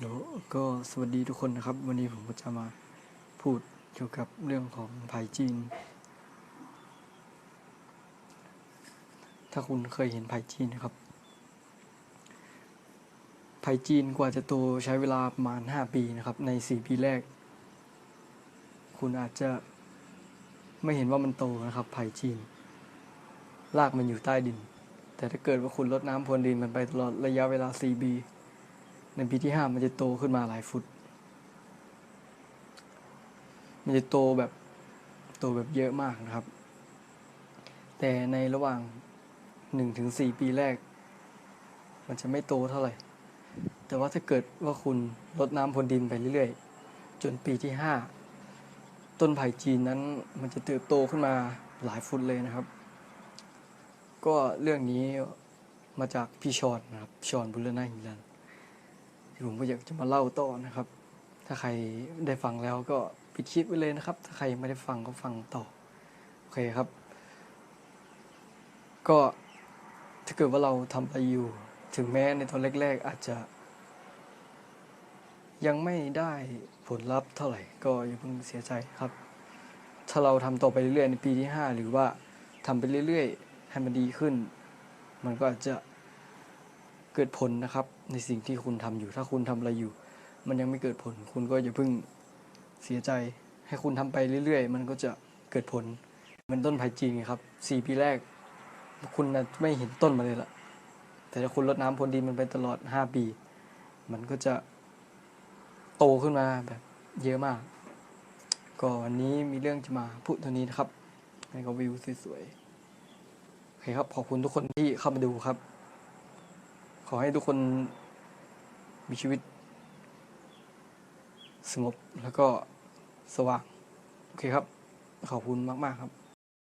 ฮัลโหลก็สวัสดีทุกคนนะครับ วันนี้ผมก็จะมาพูดเกี่ยวกับเรื่องของไผ่จีน ถ้าคุณเคยเห็นไผ่จีนนะครับไผ่จีนกว่าจะโตใช้เวลาประมาณ 5 ปีนะครับ ใน 4 ปีแรก คุณอาจจะไม่เห็นว่ามันโตนะครับไผ่จีนรากมันอยู่ใต้ดิน แต่ถ้าเกิดว่าคุณลดน้ำพรวนดินมันไปตลอดระยะเวลา 4 ปี ในปีที่ห้ามันจะโตขึ้นมาหลายฟุต มันจะโตแบบโตแบบเยอะมากนะครับ แต่ในระหว่างหนึ่งถึงสี่ปีแรก มันจะไม่โตเท่าไหร่ แต่ว่าถ้าเกิดว่าคุณลดน้ำพรวนดินไปเรื่อยๆ จนปีที่ห้าต้นไผ่จีนนั้นมันจะเติบโตขึ้นมาหลายฟุตเลยนะครับ ก็เรื่องนี้มาจากพี่ชอนนะครับชอนบุรณะหิรัน ที่ผมก็อยากจะมาเล่าต่อนะครับ ถ้าใครได้ฟังแล้วก็ปิดคลิปไว้เลยนะครับ ถ้าใครยังไม่ได้ฟังก็ฟังต่อ โอเคครับ ก็ถ้าเกิดว่าเราทำไรอยู่ ถึงแม้ในตอนแรก ๆ อาจจะ ยังไม่ได้ผลลัพธ์เท่าไหร่ก็อย่าเพิ่งเสียใจครับ ถ้าเราทำต่อไปเรื่อยๆในปีที่ห้าหรือว่าทำไปเรื่อยๆให้มันดีขึ้น มันก็อาจจะ เกิดผลนะครับ ในสิ่งที่คุณทำอยู่ ถ้าคุณทำอะไรอยู่ มันยังไม่เกิดผล คุณก็อย่าเพิ่งเสียใจ ให้คุณทำไปเรื่อยๆ มันก็จะเกิดผลเหมือนต้นไผ่จีนไงครับสี่ปีแรก คุณน่ะไม่เห็นต้นมาเลยล่ะแต่ถ้าคุณรดน้ำพรวนดินมันไปตลอดห้าปี มันก็จะโตขึ้นมาแบบเยอะมาก ก็วันนี้มีเรื่องจะมาพูดเท่านี้นะครับให้ก็วิวสวยๆโอเคครับขอบคุณทุกคนที่เข้ามาดูครับ ขอให้ทุกคนมีชีวิต สงบแล้วก็สว่าง โอเคครับ ขอบคุณมาก ๆ ครับ